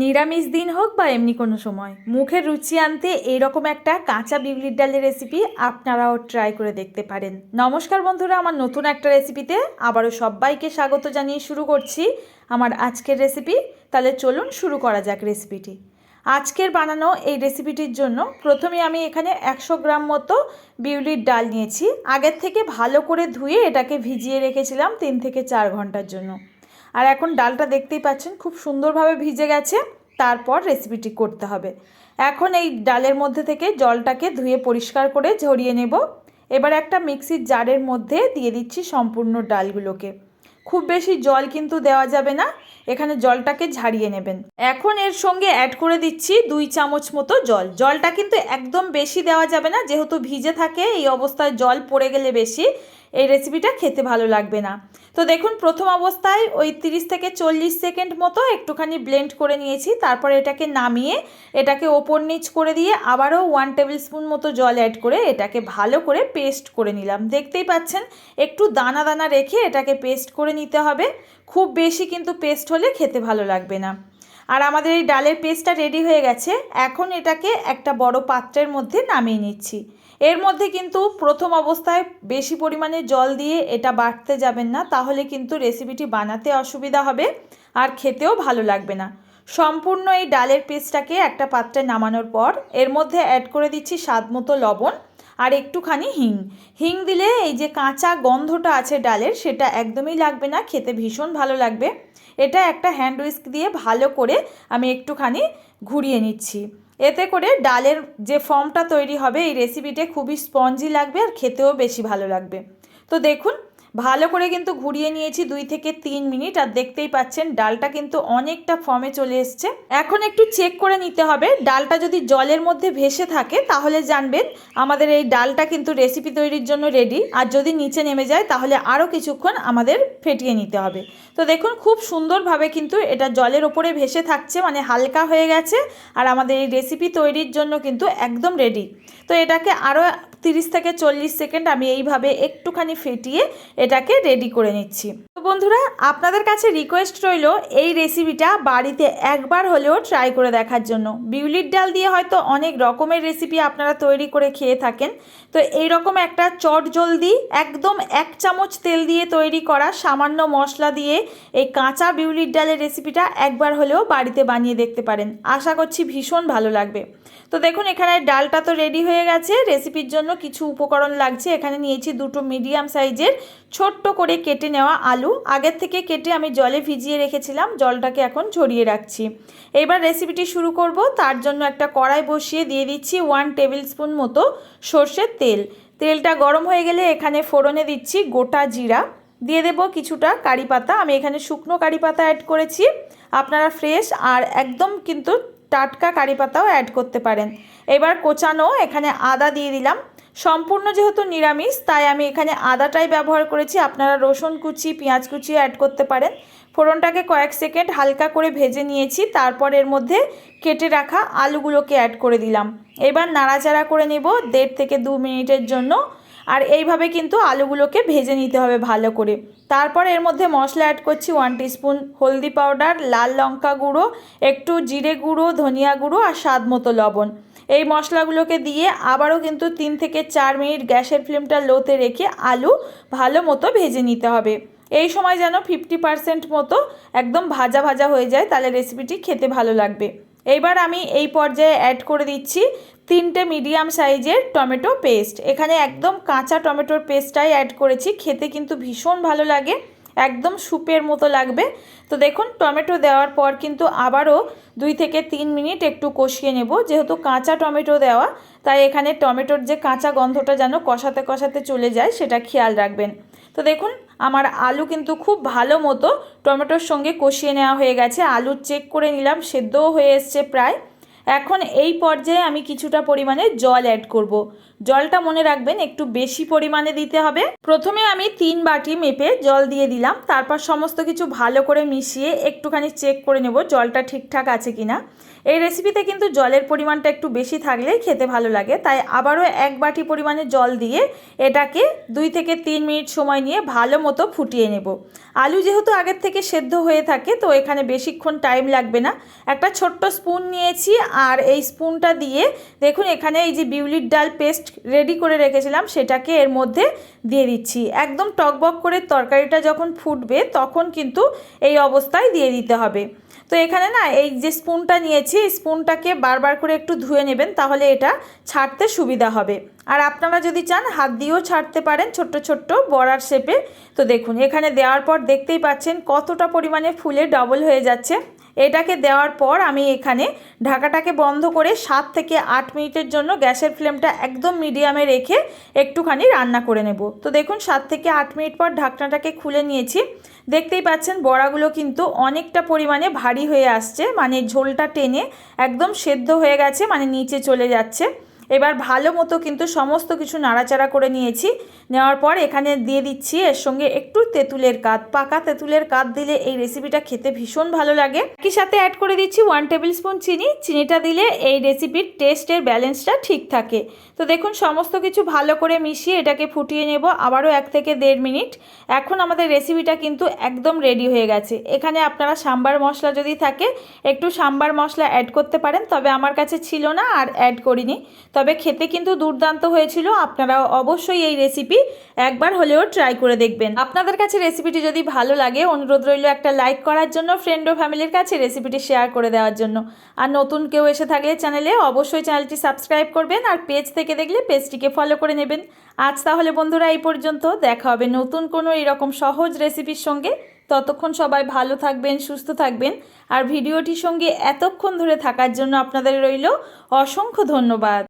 নিরামিষ দিন হোক বা এমনি কোনো সময় মুখের রুচি আনতে এইরকম একটা কাঁচা বিউলির ডালের রেসিপি আপনারাও ট্রাই করে দেখতে পারেন। নমস্কার বন্ধুরা, আমার নতুন একটা রেসিপিতে আবারও সবাইকে স্বাগত জানিয়ে শুরু করছি আমার আজকের রেসিপি তাহলে চলুন শুরু করা যাক রেসিপিটি আজকের বানানো এই রেসিপিটির জন্য প্রথমে আমি এখানে একশো গ্রাম মতো বিউলির ডাল নিয়েছি। আগের থেকে ভালো করে ধুয়ে এটাকে ভিজিয়ে রেখেছিলাম তিন থেকে চার ঘণ্টার জন্য। আর এখন ডালটা দেখতেই পাচ্ছেন, খুব সুন্দরভাবে ভিজে গেছে, তারপর রেসিপিটি করতে হবে। এখন এই ডালের মধ্যে থেকে জলটাকে ধুয়ে পরিষ্কার করে ঝরিয়ে নেব। এবার একটা মিক্সির জারের মধ্যে দিয়ে দিচ্ছি সম্পূর্ণ ডালগুলোকে। খুব বেশি জল কিন্তু দেওয়া যাবে না, এখানে জলটাকে ঝাড়িয়ে নেবেন। এখন এর সঙ্গে অ্যাড করে দিচ্ছি দুই চামচ মতো জল। জলটা কিন্তু একদম বেশি দেওয়া যাবে না, যেহেতু ভিজে থাকে, এই অবস্থায় জল পড়ে গেলে বেশি। এই রেসিপিটা খেতে ভালো লাগবে না। তো দেখুন, প্রথম অবস্থায় ওই 30 থেকে চল্লিশ সেকেন্ড মতো একটুখানি ব্লেন্ড করে নিয়েছি। তারপর এটাকে নামিয়ে এটাকে ওপর নিচ করে দিয়ে আবারও ওয়ান টেবিল স্পুন মতো জল অ্যাড করে এটাকে ভালো করে পেস্ট করে নিলাম। দেখতেই পাচ্ছেন, একটু দানা দানা রেখে এটাকে পেস্ট করে নিতে হবে। খুব বেশি কিন্তু পেস্ট হলে খেতে ভালো লাগবে না। আর আমাদের এই ডালের পেস্টটা রেডি হয়ে গেছে। এখন এটাকে একটা বড় পাত্রের মধ্যে নামিয়ে নিচ্ছি। এর মধ্যে কিন্তু প্রথম অবস্থায় বেশি পরিমাণে জল দিয়ে এটা বাটতে যাবেন না, তাহলে কিন্তু রেসিপিটি বানাতে অসুবিধা হবে আর খেতেও ভালো লাগবে না। সম্পূর্ণ এই ডালের পেস্টটাকে একটা পাত্রে নামানোর পর এর মধ্যে অ্যাড করে দিচ্ছি স্বাদ মতো লবণ আর একটুখানি হিং। হিং দিলে এই যে কাঁচা গন্ধটা আছে ডালের, সেটা একদমই লাগবে না, খেতে ভীষণ ভালো লাগবে। এটা একটা হ্যান্ড উইস্ক দিয়ে ভালো করে আমি একটুখানি ঘুরিয়ে নিচ্ছি। এতে করে ডালের যে ফর্মটা তৈরি হবে, এই রেসিপিটা খুবই স্পঞ্জি লাগবে আর খেতেও বেশি ভালো লাগবে। তো দেখুন ভালো করে কিন্তু ঘুরিয়ে নিয়েছি দুই থেকে তিন মিনিট, আর দেখতেই পাচ্ছেন ডালটা কিন্তু অনেকটা ফর্মে চলে এসছে। এখন একটু চেক করে নিতে হবে, ডালটা যদি জলের মধ্যে ভেসে থাকে তাহলে জানবেন আমাদের এই ডালটা কিন্তু রেসিপি তৈরির জন্য রেডি আর যদি নিচে নেমে যায় তাহলে আরও কিছুক্ষণ আমাদের ফেটিয়ে নিতে হবে। তো দেখুন খুব সুন্দরভাবে কিন্তু এটা জলের ওপরে ভেসে থাকছে মানে হালকা হয়ে গেছে, আর আমাদের এই রেসিপি তৈরির জন্য কিন্তু একদম রেডি তো এটাকে আরও তিরিশ থেকে চল্লিশ সেকেন্ড আমি এইভাবে একটুখানি ফেটিয়ে এটাকে রেডি করে নিচ্ছি। তো বন্ধুরা, আপনাদের কাছে রিকোয়েস্ট রইল এই রেসিপিটা বাড়িতে একবার হলেও ট্রাই করে দেখার জন্য। বিউলির ডাল দিয়ে হয়তো অনেক রকমের রেসিপি আপনারা তৈরি করে খেয়ে থাকেন। তো এই রকম একটা চট জলদি, একদম এক চামচ তেল দিয়ে তৈরি করা সামান্য মশলা দিয়ে এই কাঁচা বিউলির ডালের রেসিপিটা একবার হলেও বাড়িতে বানিয়ে দেখতে পারেন। আশা করছি ভীষণ ভালো লাগবে। তো দেখুন, এখানে ডালটা তো রেডি হয়ে গেছে। রেসিপির জন্য কিছু উপকরণ লাগছে। এখানে নিয়েছি দুটো মিডিয়াম সাইজের ছোট্ট করে কেটে নেওয়া আলু। আগের থেকে কেটে আমি জলে ভিজিয়ে রেখেছিলাম, জলটাকে এখন ঝরিয়ে রাখছি। এবার রেসিপিটি শুরু করব। তার জন্য একটা কড়াই বসিয়ে দিয়ে দিচ্ছি ওয়ান টেবিল স্পুন মতো সর্ষের তেল। তেলটা গরম হয়ে গেলে এখানে ফোড়নে দিচ্ছি গোটা জিরা। দিয়ে দেব কিছুটা কারি পাতা। আমি এখানে শুকনো কারি পাতা অ্যাড করেছি। আপনারা ফ্রেশ আর একদম কিন্তু টাটকা কারি পাতাও অ্যাড করতে পারেন। এবার কোচানো এখানে আদা দিয়ে দিলাম। সম্পূর্ণ যেহেতু নিরামিষ, তাই আমি এখানে আদাটাই ব্যবহার করেছি। আপনারা রসুন কুচি, পেঁয়াজ কুচি অ্যাড করতে পারেন। ফোড়নটাকে কয়েক সেকেন্ড হালকা করে ভেজে নিয়েছি। তারপর এর মধ্যে কেটে রাখা আলুগুলোকে অ্যাড করে দিলাম। এবার নাড়াচাড়া করে নেব দেড় থেকে দু মিনিটের জন্য। আর এইভাবে কিন্তু আলুগুলোকে ভেজে নিতে হবে ভালো করে। তারপর এর মধ্যে মশলা অ্যাড করছি ওয়ান টিস্পুন হলদি পাউডার লাল লঙ্কা গুঁড়ো, একটু জিরে গুঁড়ো, ধনিয়া গুঁড়ো আর স্বাদ মতো লবণ। এই মশলাগুলোকে দিয়ে আবারও কিন্তু তিন থেকে চার মিনিট গ্যাসের ফ্লেমটা লোতে রেখে আলু ভালো মতো ভেজে নিতে হবে। এই সময় যেন ফিফটি পারসেন্ট মতো একদম ভাজা ভাজা হয়ে যায়, তাহলে রেসিপিটি খেতে ভালো লাগবে। এইবার আমি এই পর্যায়ে অ্যাড করে দিচ্ছি তিনটে মিডিয়াম সাইজের টমেটো পেস্ট এখানে একদম কাঁচা টমেটোর পেস্টটাই অ্যাড করেছি, খেতে কিন্তু ভীষণ ভালো লাগে। একদম স্যুপের মতো লাগবে। তো দেখুন, টমেটো দেওয়ার পর কিন্তু আবারও দুই থেকে তিন মিনিট একটু কষিয়ে নেব। যেহেতু কাঁচা টমেটো দেওয়া, তাই এখানে টমেটোর যে কাঁচা গন্ধটা যেন কষাতে কষাতে চলে যায়, সেটা খেয়াল রাখবেন। তো দেখুন, আমার আলু কিন্তু খুব ভালো মতো টমেটোর সঙ্গে কষিয়ে নেওয়া হয়ে গেছে। আলু চেক করে নিলাম, সেদ্ধও হয়ে এসছে প্রায়। এখন এই পর্যায়ে আমি কিছুটা পরিমাণে জল অ্যাড করব। জলটা মনে রাখবেন, একটু বেশি পরিমাণে দিতে হবে। প্রথমে আমি তিন বাটি মেপে জল দিয়ে দিলাম। তারপর সমস্ত কিছু ভালো করে মিশিয়ে একটুখানি চেক করে নেব জলটা ঠিকঠাক আছে কিনা। এই রেসিপিতে কিন্তু জলের পরিমাণটা একটু বেশি থাকলে খেতে ভালো লাগে। তাই আবারও এক বাটি পরিমাণে জল দিয়ে এটাকে দুই থেকে তিন মিনিট সময় নিয়ে ভালো মতো ফুটিয়ে নেব। আলু যেহেতু আগের থেকে সেদ্ধ হয়ে থাকে, তো এখানে বেশিক্ষণ টাইম লাগবে না। একটা ছোট্ট স্পুন নিয়েছি, আর এই স্পুনটা দিয়ে দেখুন, এখানে এই যে বিউলির ডাল পেস্ট রেডি করে রেখেছিলাম, সেটাকে এর মধ্যে দিয়ে দিচ্ছি। একদম টকবক করে তরকারিটা যখন ফুটবে, তখন কিন্তু এই অবস্থায় দিয়ে দিতে হবে। তো এখানে না, এই যে স্পুনটা নিয়েছি স্পুনটাকে বারবার করে একটু ধুয়ে নেবেন, তাহলে এটা ছাড়তে সুবিধা হবে। আর আপনারা যদি চান, হাত দিয়েও ছাড়তে পারেন ছোট্ট ছোট্ট বড়ার শেপে। তো দেখুন, এখানে দেওয়ার পর দেখতেই পাচ্ছেন কতটা পরিমাণে ফুলে ডবল হয়ে যাচ্ছে। এটাকে দেওয়ার পর আমি এখানে ঢাকাটাকে বন্ধ করে সাত থেকে আট মিনিটের জন্য গ্যাসের ফ্লেমটা একদম মিডিয়ামে রেখে একটুখানি রান্না করে নেব। তো দেখুন, সাত থেকে আট মিনিট পর ঢাকনাটাকে খুলে নিয়েছি। দেখতেই পাচ্ছেন, বড়াগুলো কিন্তু অনেকটা পরিমাণে ভারী হয়ে আসছে মানে ঝোলটা টেনে একদম সেদ্ধ হয়ে গেছে মানে নিচে চলে যাচ্ছে। এবার ভালো মতো কিন্তু সমস্ত কিছু নাড়াচাড়া করে নিয়েছি। নেওয়ার পর এখানে দিয়ে দিচ্ছি এর সঙ্গে একটু তেঁতুলের কাত পাকা তেঁতুলের কাত দিলে এই রেসিপিটা খেতে ভীষণ ভালো লাগে। একই সাথে অ্যাড করে দিচ্ছি ওয়ান টেবিল স্পুন চিনি। চিনিটা দিলে এই রেসিপির টেস্টের ব্যালেন্সটা ঠিক থাকে। তো দেখুন, সমস্ত কিছু ভালো করে মিশিয়ে এটাকে ফুটিয়ে নেব আবারও এক থেকে দেড় মিনিট। এখন আমাদের রেসিপিটা কিন্তু একদম রেডি হয়ে গেছে। এখানে আপনারা সাম্বার মশলা যদি থাকে, একটু সাম্বার মশলা অ্যাড করতে পারেন, তবে আমার কাছে ছিল না আর অ্যাড করিনি। তবে খেতে কিন্তু দুর্দান্ত হয়েছিল। আপনারা অবশ্যই এই রেসিপি একবার হলেও ট্রাই করে দেখবেন। আপনাদের কাছে রেসিপিটি যদি ভালো লাগে, অনুরোধ রইল একটা লাইক করার জন্য ফ্রেন্ড ও ফ্যামিলির কাছে রেসিপিটি শেয়ার করে দেওয়ার জন্য। আর নতুন কেউ এসে থাকলে চ্যানেলে অবশ্যই চ্যানেলটি সাবস্ক্রাইব করবেন আর পেজ থেকে দেখলে পেজটিকে ফলো করে নেবেন। আজ তাহলে বন্ধুরা এই পর্যন্ত, দেখা হবে নতুন কোনো এরকম সহজ রেসিপির সঙ্গে। ততক্ষণ সবাই ভালো থাকবেন, সুস্থ থাকবেন। আর ভিডিওটির সঙ্গে এতক্ষণ ধরে থাকার জন্য আপনাদের রইল অসংখ্য ধন্যবাদ।